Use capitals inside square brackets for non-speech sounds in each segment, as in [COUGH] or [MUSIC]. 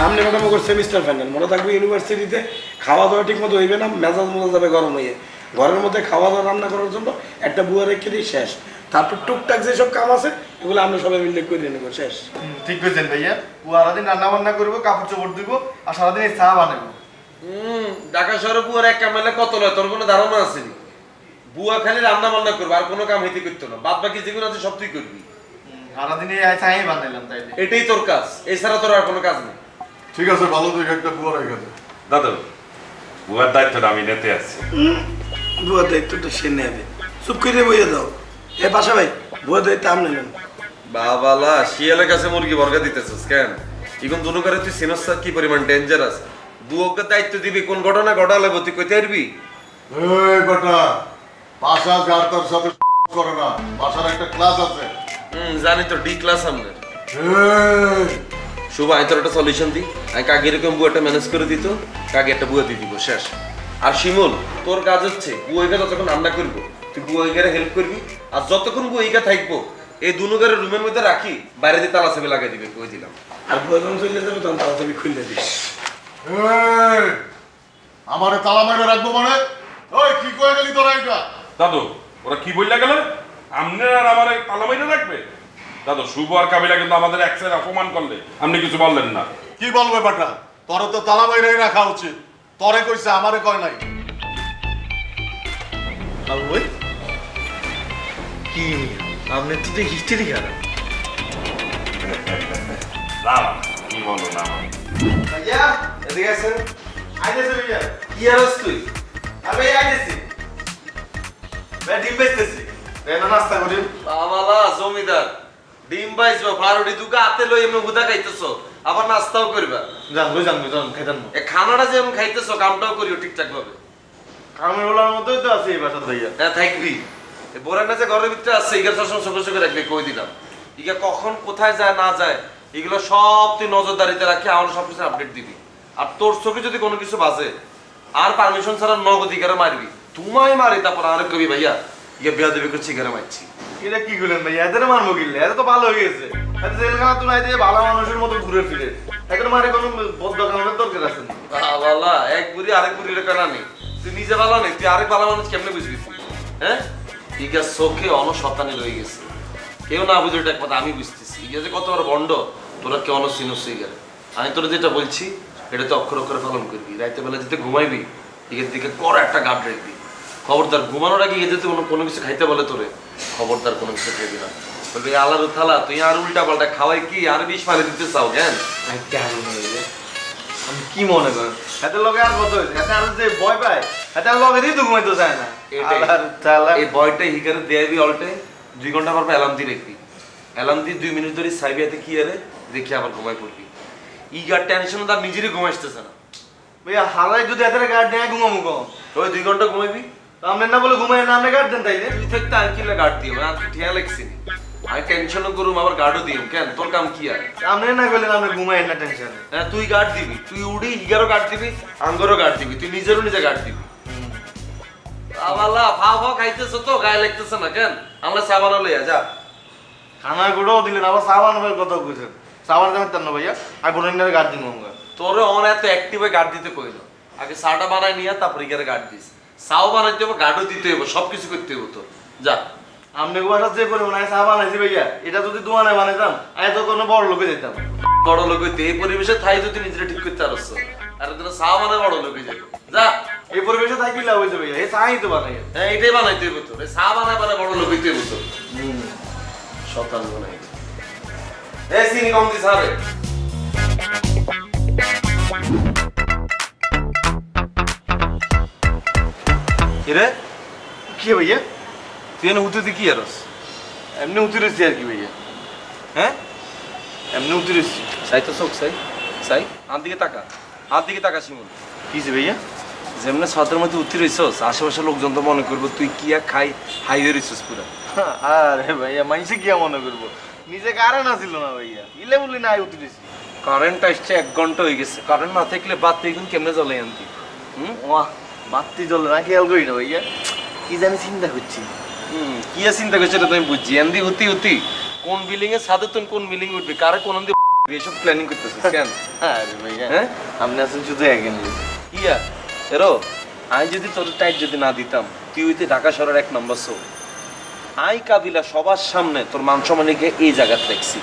সামনে ম্যাডাম ওর semester final মনে থাকবে ইউনিভার্সিটিতে খাওয়া দাওয়া ঠিক মতো হইবে না মেজাজ মতো যাবে গরম হয়ে ঘরের মধ্যে খাওয়া দাওয়া রান্না করার জন্য একটা বুয়া রেখে দিই শেষ। তারপর টুকটাক যেসব কাম আছে এগুলো আমরা সবাই মিলে করে নেব শেষ। ঠিক করেছেন ভাইয়া। ও সারাদিন রান্না বান্না করব কাপড় চোপড় দিব আর সারাদিন এই চা বানাবো। হুম ঢাকা শহরে বুয়ার এক কামাইলে কত লয় তোর কোনো ধারণা আছে নি বুয়া খালি রান্না বান্না করবে আর কোনো কাম হইতে করতো না। বাদ বাকি যেগুলো আছে সব তুই করবি। সারাদিন এই চাই বানাইলাম তাইলে। এটাই তোর কাজ এছাড়া তোর আর কোনো কাজ নেই। ঠিক আছে ভালো দেখে একটা বুয়া রেখে দে। দাদু বুয়ার দায়িত্বটা আমি নিতে আসছি। বুয়া দায়িত্বটা সে নেবে। চুপ করে বইয়ে দাও। এ পাশা ভাই বুয়া দায়িত্ব আপনি নেন বাবালা শিয়ালের কাছে মুরগি বর্গা দিতেছিস কেন? এখন দুনো করে তুই সিনস কি পরিমাণ ডেঞ্জারাস দু অজ্ঞা দায়িত্ব দিবি কোন ঘটনা ঘটালে তুই কইতে পারবি? এই বেটা বাসা যার তার সাথে করে না। বাসার একটা ক্লাস আছে। হুম জানি তো ডি ক্লাস আমাদের। শুভ আমি তোর একটা সলিউশন দিই আমি কাকে এরকম বুয়াটা ম্যানেজ করে দিত কাকে একটা বুয়া দিয়ে দিব শেষ। আর শিমুল তোর কাজ হচ্ছে বুয়াইকা যতক্ষণ রান্না করব তুই বুয়াইকারে হেল্প করবি। আর যতক্ষণ বুয়াইকা থাকব এই দুনুগারের রুমের মধ্যে রাখি বাইরে দিয়ে তালা চাবি লাগাই দিবে কই দিলাম। আর বুয়া যখন চলে যাবে তখন তালা তাড়াতাড়ি খুলে দিস। এই, আমারে তালা মেরে রাখব মানে? ওই কি কয়ে গেলি তোরা এটা দাদু ওরা কি বললা গেল? আমনে আর আমার তালা মাইরে রাখবে? দাদু শুভ আর কাবিলা কিন্তু আমাদের এক সাইড অপমান করলে। আপনি কিছু বললেন না। কি বলবে বেটা তোর তো তালা মেরে রাখা উচিত। তরে কইছে আমারে কয় নাই। ওই কি? আপনি তো যে হিস্ট্রি খারাপ। না না, কি বলো না। ভাইয়া এদিকে আসেন। আইতেছে ভাইয়া। কি আর তুই? আর আইতেছি। ভাই ডিম বেচতেছি। নাস্তা করি বাবালা জমিদার। ডিম পাইছো ফারুটি দুকা হাতে লই এমনি গুদা খাইতেছো। আবার নাস্তাও করবা জানব জানব জান না এ খানাটা যেমন খাইতেছো কামটাও করিও ঠিকঠাক ভাবে কামের ওলার মতোই তো আছে এই বাসার ভাইয়া। হ্যাঁ থাকবি। এ বোরা না যে ঘরের ভিতরে আছে ইগার সবসময় চোখে চোখে রাখবি কই দিলাম। ইগা কখন কোথায় যায় না যায় এগুলো সব তুই নজরদারিতে রাখি আমার সব কিছু আপডেট দিবি। আর তোর চোখে যদি কোনো কিছু বাজে আর পারমিশন ছাড়া নগদ ইগারে মারবি। তোমায় মারি তারপর আর কবি ভাইয়া। ইয়ে বিয়া দেবী করছি ইগারে মারছি। এটা কি করলেন ভাইয়া এদের মারবো এত তো ভালো হয়ে গেছে। জেলখানা তো নাই দিয়ে ভালো মানুষের মতো ঘুরে ফিরে। এদের মারে কোনো বদ্ধ কামের দরকার আছে না? বালা এক বুড়ি আরেক বুড়ি রে কেনা নেই। তুই নিজে ভালো নেই তুই আরেক ভালো মানুষ কেমনে বুঝবি হ্যাঁ? ইগা চোখে অনসত্তানি রয়ে গেছে। কেউ না বুঝে এটা কথা আমি বুঝতেছি। ইগা যে কত বড় বন্ড তোরা কেউ অনসিনস ইগারে আমি তোরা যেটা বলছি এটা তো অক্ষর অক্ষরে পালন করবি। রাইতে বেলা যেতে ঘুমাইবি ইগের দিকে কর একটা গার্ড রাখবি। খবরদার ঘুমানোর আগে যেতে কোনো কোনো কিছু খাইতে বলে তোরে? খবরদার কোনো কিছু খাইবি না। বলবি আলার থালা তুই আর উল্টা পাল্টা খাওয়াই কি? আর বিষ মারি দিতে চাও কেন? আমি কি মনে করেন এতে লগে আর কত হয়েছে এতে আর যে ভয় পায় এতে আর লগে দিয়ে তো ঘুমাইতে চায় না। এই বয়টা হিকারে দেয়াবি অল্টে। দুই ঘণ্টা পর অ্যালার্ম দিয়ে রাখবি। অ্যালার্ম দিয়ে দুই মিনিট ধরে সাইবিয়াতে কি আরে? দেখি আবার ঘুমাই পড়বি। ইগার টেনশন তার নিজেরই ঘুম আসতেছে না। ভাইয়া হালাই যদি এদের গার্ড নেয় ঘুমাবো কম ওই দুই ঘণ্টা ঘুমাইবি। আপনি না বলে ঘুমাই না আপনি গার্ড দেন তাইলে। তুই থাকতে আর কিলা গার্ড দিও না তুই ঠিয়া লাগছি নি। আমি টেনশনও করুম আবার গার্ডও দিও কেন? তোর কাম কি আর? আপনি না বললেন আপনি ঘুমাই না টেনশন হ্যাঁ তুই গার্ড দিবি তুই উড়ি হিগারও গার্ড দিবি আঙ্গরও গার্ড দিবি তুই নিজেরও নিজে গার্ড দিবি। আবালা ফাও ফাও খাইতেছ তো গায়ে লাগতেছে না কেন? আমরা সাবানা লইয়া যা। খানার গুঁড়োও দিলেন আবার সাবান কত বুঝেন সাবান তেন ভাইয়া আর বোনের গার্ড দিন আমরা তোরে অন এত অ্যাক্টিভে গার্ড দিতে কইলো। আগে চাটা বানাই নিয়ে তারপরে ইগারে গার্ড দিস। চাও বানাইতে হবে গার্ডও দিতে হবে সব কিছু করতে হবে তোর যা। আপনি বাসা যে পরিমাণ আমি চা বানাইছি ভাইয়া এটা যদি দোকানে বানাইতাম আমি তো কোনো বড় লোকে যেতাম বড় লোক হইতে এই পরিবেশে থাই যদি নিজেরা ঠিক করতে পারছ। আর তোরা চা বানায় বড় লোক যাবে যা। এই পরিবেশে থাকি লাভ হয়েছে ভাইয়া? এই চাই তো বানাই। হ্যাঁ এটাই বানাইতে হবে তোর এই চা বানায় বানায় বড় লোক হইতে হবে তোর শতান বানাই এ চিনি কম দিস আরে। এরে কি ভাইয়া? তুই এনে হুতুতে কি আরস এমনি উতরেছি আর কি ভাইয়া? হ্যাঁ? এমনি উতরেছি সাই তো চোখ সাই। সাই আর দিকে তাকা। আর দিকে তাকা শিমুল। কিসে ভাইয়া? যেমনে ছাদের মধ্যে উঠি রইছস আশেপাশে লোকজন তো মনে করব তুই কি এক খাই হাই রইছস পুরা। আরে ভাইয়া মাইসে কি মনে করব। নিজে কারণ আসিল না ভাইয়া? ইলে বলি না আই উতরেছি কারেন্ট আসছে এক ঘণ্টা হয়ে গেছে। কারেন্ট না থাকলে বাতি এখন কেমনে জ্বলে আনতি? হুম? ওয়াহ। বাতি জ্বলে না খেয়াল করি না ভাইয়া কি জানি চিন্তা করছি। হুম, কি আর চিন্তা করছ এটা তুমি বুঝছি। এন্দি উতি উতি। কোন বিল্ডিং এ ছাদে তুমি কোন বিল্ডিং উঠবি? কারে কোন দিয়ে এসব প্ল্যানিং করতেছিস কেন? [LAUGHS] আরে ভাইয়া হ্যাঁ? আপনি আছেন শুধু এগেনলি ইয়া এরো আমি যদি তোর টাইট যদি না দিতাম তুই হইতে ঢাকা শহরের এক নম্বর সো আই কাবিলা সবার সামনে তোর মান সম্মানীকে এই জায়গাতে দেখছি।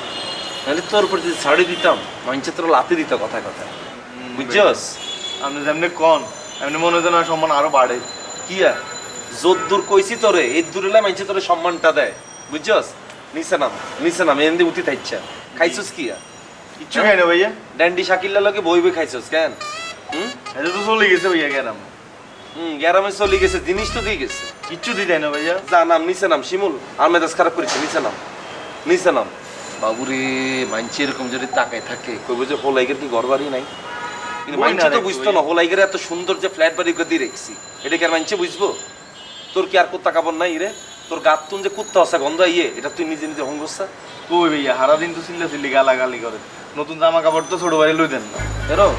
নাহলে তোর উপর যদি ছাড়ি দিতাম মাঞ্চে তোর লাতে দিত কথা কথা। বুঝছস? আপনি যেমনি কন এমনি মনে হয় না সম্মান আরও বাড়ে। কি কিয়া যদ্দূর কইছি তোরে এই দূরে মানছে তোরে সম্মানটা দেয়। বুঝছস? নিচে নাম নিচে নাম এমনি উঠি থাইচ্ছা। খাইছস কিয়া কিচ্ছু খাই না ভাইয়া? ড্যান্ডি শাকিল্লা লগে বই বই খাইছস কেন? হুম? এটা তো চলে গেছে ভাইয়া গেরাম হুম গ্যারামে চলে গেছে জিনিস তো দিয়ে গেছে। কিচ্ছু দেয় না ভাইয়া? যা নাম নিচে নাম শিমুল। আর মেজাজ খারাপ করেছে নিচে নাম। নিচে নাম। বাবুরে মানছি এরকম যদি তাকায় থাকে। কইব যে হোলাইগের কি ঘর বাড়ি নাই? কিন্তু মানছি তো বুঝতো না হোলাইগের এত সুন্দর যে ফ্ল্যাট বাড়ি দিয়ে রেখছি। এটা কি আর মানছে বুঝব? তোর কি আর কুত্তা কাপড় নাই রে? তোর গাত তুন যে কুত্তা আছে গন্ধ ইয়ে এটা তুই নিজে নিজে হঙ্গসা কই ভাইয়া হারা দিন তো চিল্লা চিল্লি গালাগালি করে। নতুন জামা কাপড় তো ছোট বাড়ি লই দেন না। এরো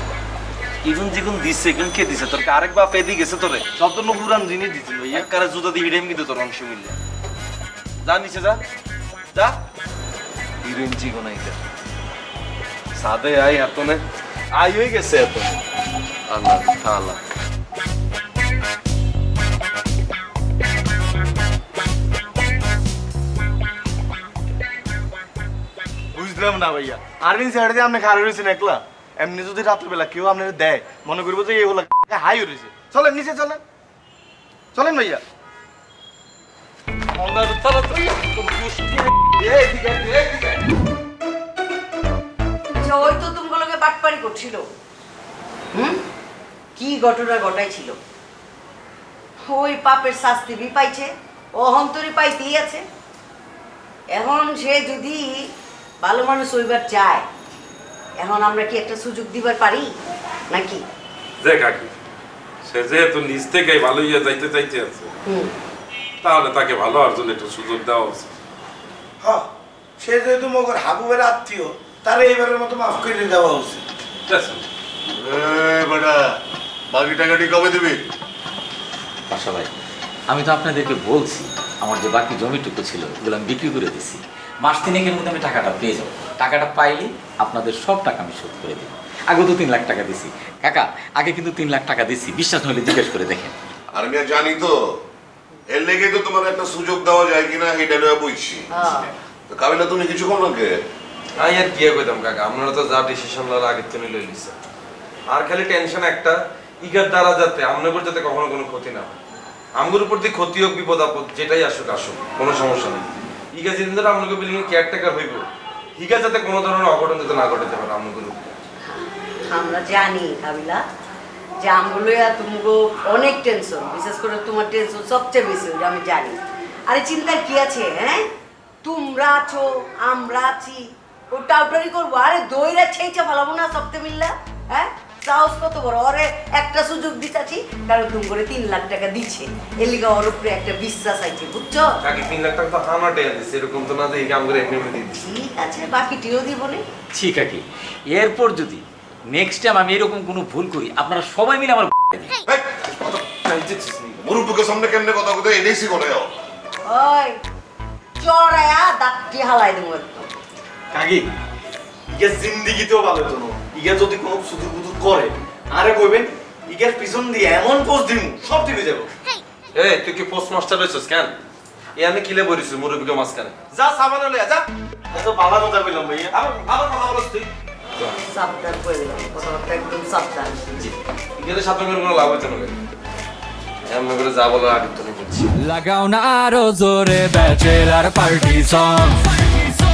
ইগুন জিগুন দিছে এগুন কে দিছে? তোর আরেক বাপ এদি গেছে তোরে? সব তো পুরান জিনিস দিচ্ছেন ভাইয়া। একবারে জুতা দিয়ে হিডেম কিন্তু তোর অংশ মিললে যা নিচে যা যা। হিরোইন চিকন আইটা সাদে আই হাতনে হয়ে গেছে এত আল্লাহ তাআলা বুঝলাম না ভাইয়া। আরবিন দিয়ে আপনি খারাপ রয়েছেন একলা এমনি যদি রাত্রিবেলা কেউ আপনার দেয় মনে করব যে এগুলা হাই রয়েছে চলেন নিচে চলেন। চলেন ভাইয়া। এই এই ওই তো তুমগুলোকে বাটপারি করছিল। হুম? কি ঘটনা ঘটাইছিল? ওই পাপের শাস্তি বি পাইছে অহন্তরি পাইতেই আছে। এখন সে যদি ভালো মানুষ হইবার চায় এখন আমরা কি একটা সুযোগ দিবার পারি নাকি? যে কাকি সে যেহেতু নিজ থেকে ভালো ইয়ে যাইতে চাইতে আছে তাহলে তাকে ভালো হওয়ার জন্য একটু সুযোগ দেওয়া উচিত। হ্যাঁ সে যেহেতু মগর হাবুবের আত্মীয় তার এইবারের মতো মাফ করে দেওয়া উচিত। ঠিক আছে? এই বেটা বাকি টাকাটি কবে দিবি? বাসা ভাই আমি তো আপনাদেরকে বলছি আমার যে বাকি জমিটুকু ছিল ওগুলো আমি বিক্রি করে দিছি। মাস তিনেকের মধ্যে আমি টাকাটা পেয়ে যাব। টাকাটা পাইলে আপনাদের সব টাকা আমি শোধ করে দেবো। আগে তো তিন লাখ টাকা দিছি। কাকা আগে কিন্তু তিন লাখ টাকা দিছি। বিশ্বাস হলে জিজ্ঞেস করে দেখেন। আর আমি জানি তো এর লেগে তো তোমার একটা সুযোগ দেওয়া যায় কিনা এটা বুঝছি। হ্যাঁ। কাবিলা তুমি কিছু কর না আই আর কি কইতাম, কাকা, আপনারা তো যা ডিসিশন লওয়ার আগে থেকে লই লিছে আর খালি টেনশন একটা, ইগার দ্বারা যাতে আপনার উপর যাতে কখনো কোনো ক্ষতি না হয়। আমগুর উপর দিয়ে ক্ষতি হোক, বিপদ, আপদ, যেটাই আসুক আসুক, কোনো সমস্যা নেই। ইগা যেদিন ধরে আপনাকে বিল্ডিং কেয়ারটেকার হইব, ইগা যাতে কোনো ধরনের অঘটন যাতে না ঘটাতে পারে আপনাদের আমরা জানি, কাবিলা, যে আমগুলো তুমগো অনেক টেনশন বিশেষ করে তোমার টেনশন সবচেয়ে বেশি ওটা আমি জানি। আরে, চিন্তার কি আছে হ্যাঁ? তোমরা আছো, আমরা আছি ও টাউটারি করব আরে দইরা ফেলাবো না সবতে মিললা হ্যাঁ সাহস কত বড় ওরে একটা সুযোগ দিতাছি কারণ তুমি করে তিন লাখ টাকা দিচ্ছে এর লিগা ওর উপরে একটা বিশ্বাস আছে বুঝছ কাকি তিন লাখ টাকা তো দিচ্ছে এরকম তো না যে ইগা আমগুলো এমনি এমনি দিচ্ছে ঠিক আছে বাকিটিও দিব নে ঠিক আছে এরপর যদি নেক্সট টাইম আমি এরকম কোনো ভুল করি আপনারা সবাই মিলে আমার মুরুব্বুকে সামনে কেমনে কথা কথা এনেছি করে যাও ওই চড়ায়া দাঁতটি হালাই দেবো কাকি ইগা জিন্দিগিতেও ভালো না। ইগা যদি কোনো সুদূর বুদুর করে আরে কইবেন ইগার পিছন দিয়ে এমন পোস্ট দিমু সব দিকে যাব। এই তুই কি পোস্ট মাস্টার হইছস কেন? এ আমি কিলে বলিস মুরব্বিকে মাঝখানে? যা সাবান লইয়া যা। এত ভালো কথা বললাম ভাইয়া। আবার আবার কথা বলছ তুই সাবধান করে কথাবার্তা একদম সাবধান। ইগেলে সাথে করে কোনো লাভ হচ্ছে না এমন করে যা বলার আগে তো বলছি। লাগাও না আরও জোরে ব্যাচেলার পার্টি সং